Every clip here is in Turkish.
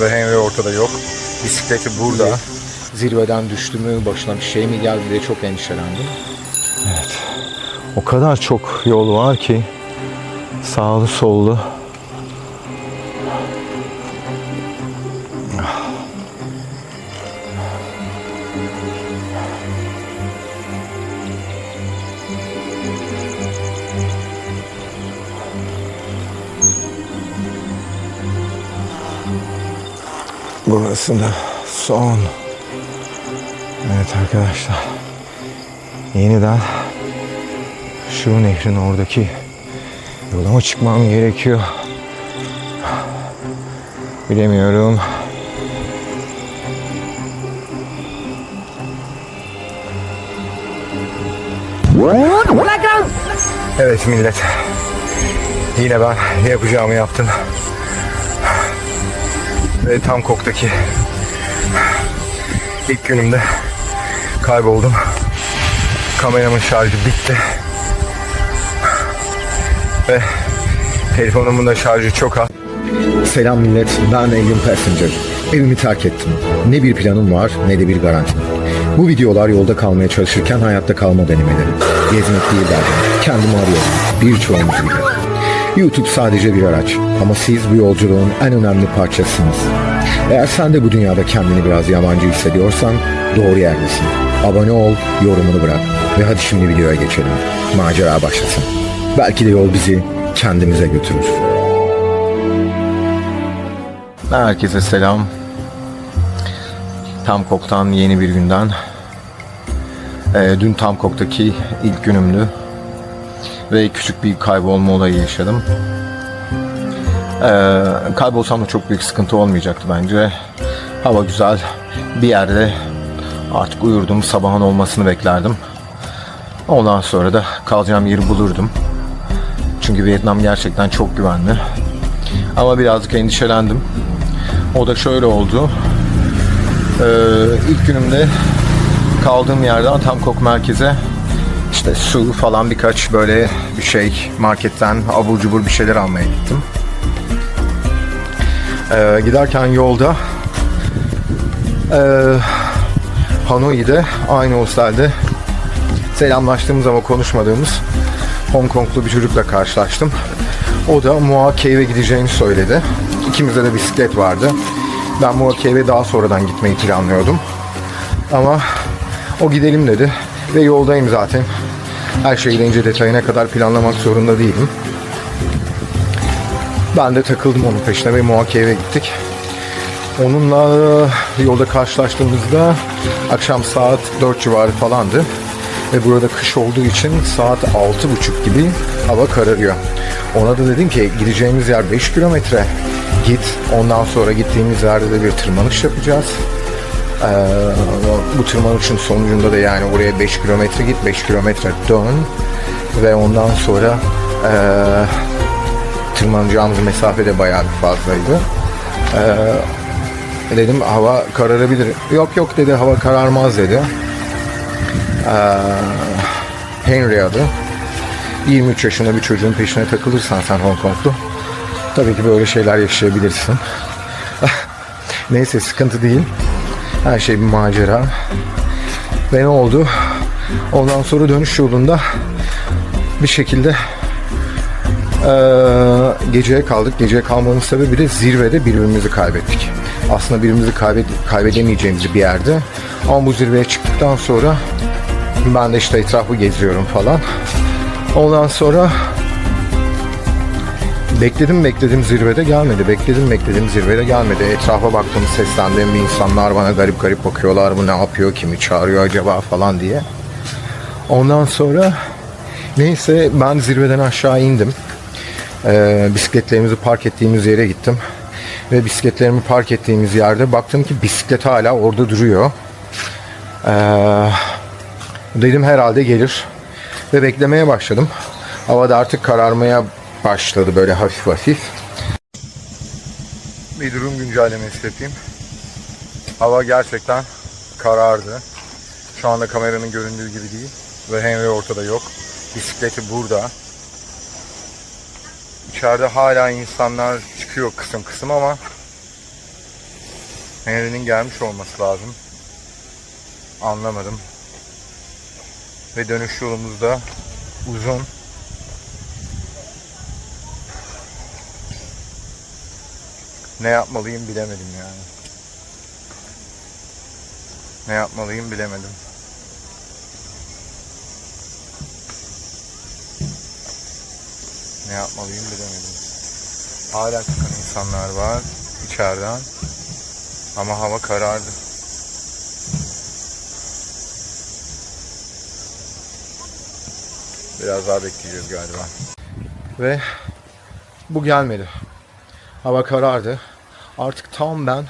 ve Henry ortada yok. Bisikleti burada. Zirveden düştü mü, başına bir şey mi geldi diye çok endişelendim. Evet. O kadar çok yol var ki sağlı sollu. Burası da son. Evet arkadaşlar. Yeniden şu nehrin oradaki yola mı çıkmam gerekiyor? Bilemiyorum. Evet millet. Yine ben yapacağımı yaptım. Ve tam koktaki ilk günümde kayboldum. Kameramın şarjı bitti. Ve telefonumun da şarjı çok az. Selam millet, ben Engin Passenger. Evimi terk ettim. Ne bir planım var ne de bir garantim. Bu videolar yolda kalmaya çalışırken hayatta kalma denemeleri. Gezmek değil derdim. Kendimi arıyorum. Birçoğumuz gibi. YouTube sadece bir araç ama siz bu yolculuğun en önemli parçasısınız. Eğer sen de bu dünyada kendini biraz yabancı hissediyorsan doğru yerdesin. Abone ol, yorumunu bırak ve hadi şimdi videoya geçelim. Macera başlasın. Belki de yol bizi kendimize götürür. Herkese selam. Tamkok'tan yeni bir günden. Ee, dün Tamkok'taki ilk günümdü. Ve küçük bir kaybolma olayı yaşadım. Ee, kaybolsam da çok büyük sıkıntı olmayacaktı bence. Hava güzel. Bir yerde artık uyurdum. Sabahın olmasını beklerdim. Ondan sonra da kalacağım yeri bulurdum. Çünkü Vietnam gerçekten çok güvenli. Ama birazcık endişelendim. O da şöyle oldu. Ee, ilk günümde kaldığım yerden Tamkok merkeze işte su falan birkaç böyle bir şey marketten abur cubur bir şeyler almaya gittim. Ee, giderken yolda ee, Hanoi'de aynı hostelde selamlaştığımız ama konuşmadığımız Hong Konglu bir çocukla karşılaştım. O da Mua Cave'e gideceğini söyledi. İkimizde de bisiklet vardı. Ben Mua Cave'e daha sonradan gitmeyi planlıyordum. Ama o gidelim dedi. Ve yoldayım zaten. Her şeyi ince detayına kadar planlamak zorunda değilim. Ben de takıldım onun peşine ve Cave'e gittik. Onunla yolda karşılaştığımızda akşam saat 4 civarı falandı. Ve burada kış olduğu için saat 6.30 gibi hava kararıyor. Ona da dedim ki gideceğimiz yer 5 kilometre. Git. Ondan sonra gittiğimiz yerde de bir tırmanış yapacağız. Ee, bu tırmanışın sonucunda da yani oraya 5 kilometre git, 5 kilometre dön. Ve ondan sonra ee, tırmanacağımız mesafe de bayağı bir fazlaydı. Ee, dedim hava kararabilir. Yok yok dedi hava kararmaz dedi. Ee, Henry adı. 23 yaşında bir çocuğun peşine takılırsan sen Hong Konglu tabii ki böyle şeyler yaşayabilirsin. Neyse sıkıntı değil. Her şey bir macera. Ve ne oldu? Ondan sonra dönüş yolunda bir şekilde eee, geceye kaldık. Geceye kalmamın sebebi de zirvede birbirimizi kaybettik. Aslında birbirimizi kaybed kaybedemeyeceğimiz bir yerde. Ama bu zirveye çıktıktan sonra ben de işte etrafı geziyorum falan. Ondan sonra bekledim bekledim zirvede gelmedi. Bekledim bekledim zirvede gelmedi. Etrafa baktım seslendim. insanlar bana garip garip bakıyorlar. Bu ne yapıyor? Kimi çağırıyor acaba falan diye. Ondan sonra neyse ben zirveden aşağı indim. Ee, bisikletlerimizi park ettiğimiz yere gittim. Ve bisikletlerimi park ettiğimiz yerde baktım ki bisiklet hala orada duruyor. Ee, dedim herhalde gelir. Ve beklemeye başladım. Hava da artık kararmaya başladı böyle hafif hafif. Bir durum güncellemesi yapayım. Hava gerçekten karardı. Şu anda kameranın göründüğü gibi değil. Ve Henry ortada yok. Bisikleti burada. İçeride hala insanlar çıkıyor kısım kısım ama Henry'nin gelmiş olması lazım. Anlamadım. Ve dönüş yolumuz da uzun. Ne yapmalıyım bilemedim yani. Ne yapmalıyım bilemedim. Ne yapmalıyım bilemedim. Hala çıkan insanlar var içeriden. Ama hava karardı. Biraz daha bekleyeceğiz galiba. Ve bu gelmedi. Hava karardı. Artık tam ben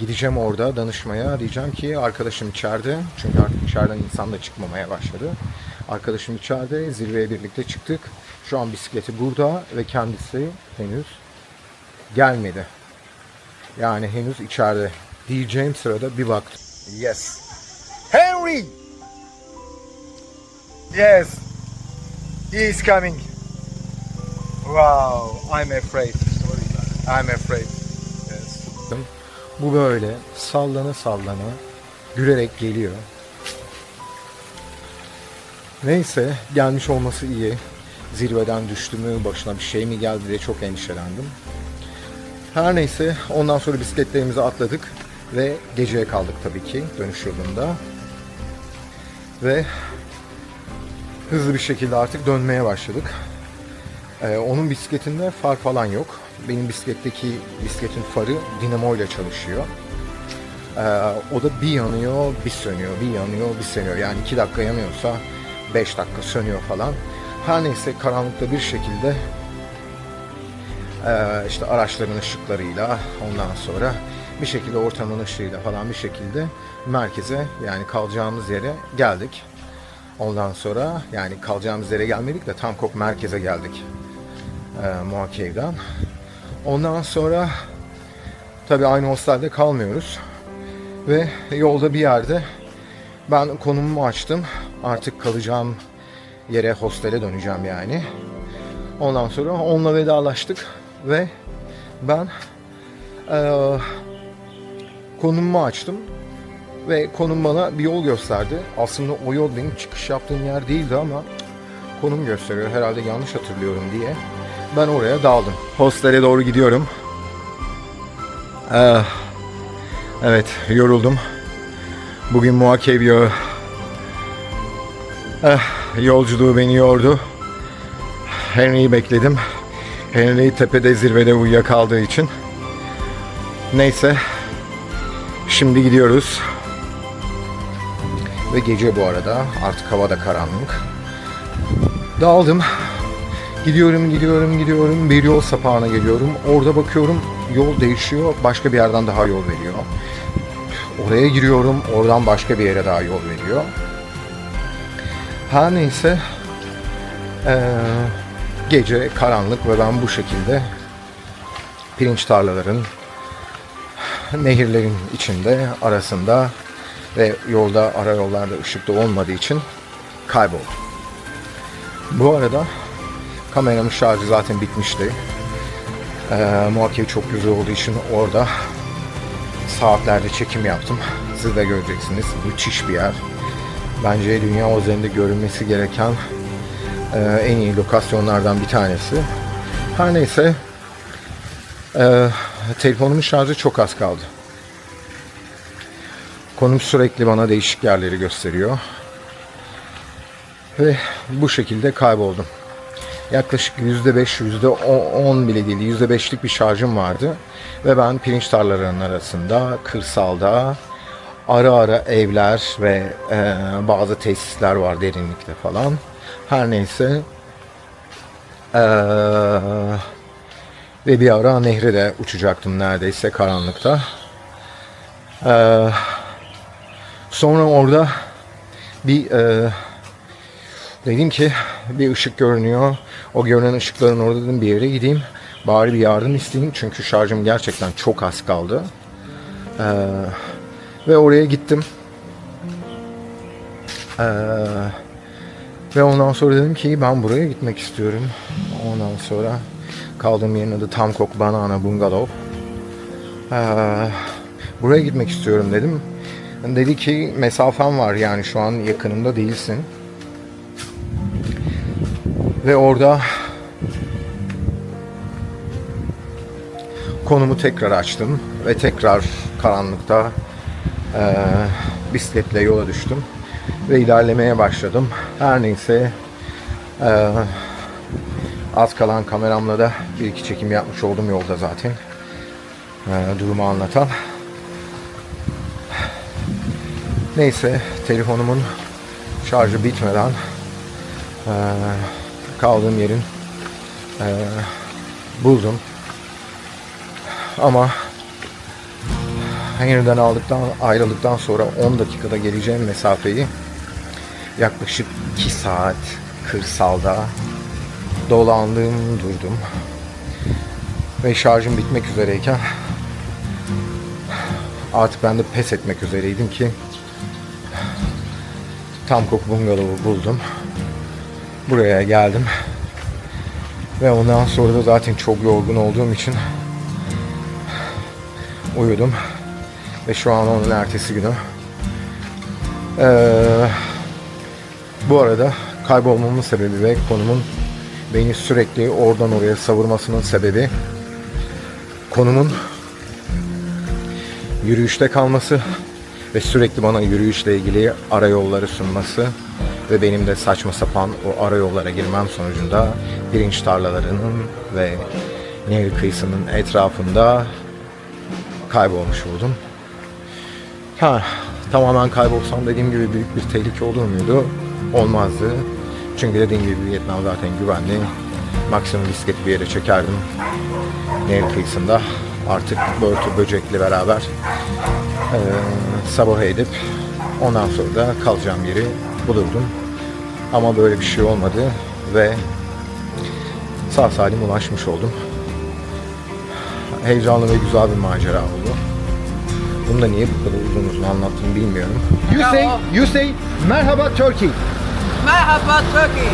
gideceğim orada danışmaya. Diyeceğim ki arkadaşım içeride. Çünkü artık içeriden insan da çıkmamaya başladı. Arkadaşım içeride. Zirveye birlikte çıktık. Şu an bisikleti burada ve kendisi henüz gelmedi. Yani henüz içeride. Diyeceğim sırada bir baktım. Yes. Henry! Yes. He is coming. Wow, I'm afraid. I'm afraid. Yes. Bu böyle sallana sallana gülerek geliyor. Neyse gelmiş olması iyi. Zirveden düştü mü, başına bir şey mi geldi diye çok endişelendim. Her neyse ondan sonra bisikletlerimizi atladık ve geceye kaldık tabii ki dönüş yolunda. Ve hızlı bir şekilde artık dönmeye başladık. Ee, onun bisikletinde far falan yok. Benim bisikletteki bisikletin farı dinamo ile çalışıyor. Ee, o da bir yanıyor, bir sönüyor, bir yanıyor, bir sönüyor. Yani iki dakika yanıyorsa beş dakika sönüyor falan. Her neyse karanlıkta bir şekilde ee, işte araçların ışıklarıyla ondan sonra bir şekilde ortamın ışığıyla falan bir şekilde merkeze yani kalacağımız yere geldik. Ondan sonra yani kalacağımız yere gelmedik de tam kok merkeze geldik. Ee, Muhakev'den. Ondan sonra tabii aynı hostelde kalmıyoruz. Ve yolda bir yerde ben konumumu açtım. Artık kalacağım yere hostele döneceğim yani. Ondan sonra onunla vedalaştık ve ben eee konumumu açtım ve konum bana bir yol gösterdi. Aslında o yol benim çıkış yaptığım yer değildi ama konum gösteriyor. Herhalde yanlış hatırlıyorum diye. Ben oraya daldım. Hostele doğru gidiyorum. Eh, evet, yoruldum. Bugün muhakeb yağı. Eh, yolculuğu beni yordu. Henry'i bekledim. Henry tepede zirvede uyuyakaldığı için. Neyse. Şimdi gidiyoruz. Ve gece bu arada. Artık hava da karanlık. Daldım. Gidiyorum, gidiyorum, gidiyorum. Bir yol sapağına geliyorum. Orada bakıyorum yol değişiyor. Başka bir yerden daha yol veriyor. Oraya giriyorum. Oradan başka bir yere daha yol veriyor. Her neyse. Eee gece karanlık ve ben bu şekilde pirinç tarlaların, nehirlerin içinde, arasında ve yolda, ara yollarda ışıkta olmadığı için kayboldum. Bu arada kameramın şarjı zaten bitmişti. Ee, muhakkak çok güzel olduğu için orada saatlerce çekim yaptım. Siz de göreceksiniz. Müthiş bir yer. Bence dünya üzerinde görülmesi gereken ee, en iyi lokasyonlardan bir tanesi. Her neyse e, telefonumun şarjı çok az kaldı. Konum sürekli bana değişik yerleri gösteriyor. Ve bu şekilde kayboldum. Yaklaşık %5, %10 bile değil, %5'lik bir şarjım vardı. Ve ben pirinç tarlalarının arasında, kırsalda, ara ara evler ve e, bazı tesisler var derinlikte falan. Her neyse. Ee, ve bir ara nehre de uçacaktım neredeyse karanlıkta. Ee, sonra orada bir e, dedim ki bir ışık görünüyor. O görünen ışıkların orada dedim bir yere gideyim. Bari bir yardım isteyeyim çünkü şarjım gerçekten çok az kaldı. Ee, ve oraya gittim. Eee ve ondan sonra dedim ki ben buraya gitmek istiyorum. Ondan sonra kaldığım yerin adı Tamkok Banana Bungalov. Ee, Buraya gitmek istiyorum dedim. Dedi ki mesafen var yani şu an yakınımda değilsin. Ve orada konumu tekrar açtım ve tekrar karanlıkta eee, bisikletle yola düştüm ve ilerlemeye başladım. Her neyse eee, az kalan kameramla da bir iki çekim yapmış oldum yolda zaten eee, durumu anlatan. Neyse telefonumun şarjı bitmeden eee, kaldığım yerin eee, buldum. Ama Henry'den aldıktan ayrıldıktan sonra 10 dakikada geleceğim mesafeyi yaklaşık 2 saat kırsalda dolandım durdum. Ve şarjım bitmek üzereyken artık ben de pes etmek üzereydim ki Tamkok Bungalov'u buldum. Buraya geldim. Ve ondan sonra da zaten çok yorgun olduğum için uyudum. Ve şu an onun ertesi günü. Ee, bu arada kaybolmamın sebebi ve konumun beni sürekli oradan oraya savurmasının sebebi konumun yürüyüşte kalması ve sürekli bana yürüyüşle ilgili ara yolları sunması ve benim de saçma sapan o ara yollara girmem sonucunda pirinç tarlalarının ve nehir kıyısının etrafında kaybolmuş oldum. Ha, tamamen kaybolsam dediğim gibi büyük bir tehlike olur muydu? Olmazdı. Çünkü dediğim gibi Vietnam zaten güvenli. Maksimum bisikleti bir yere çekerdim. Nehir kıyısında. Artık börtü böcekle beraber eee sabah edip ondan sonra da kalacağım yeri bulurdum. Ama böyle bir şey olmadı ve sağ salim ulaşmış oldum. Heyecanlı ve güzel bir macera oldu. Bunu da niye bu kadar uzun uzun anlattım bilmiyorum. You say, you say merhaba Turkey. Merhaba Turkey.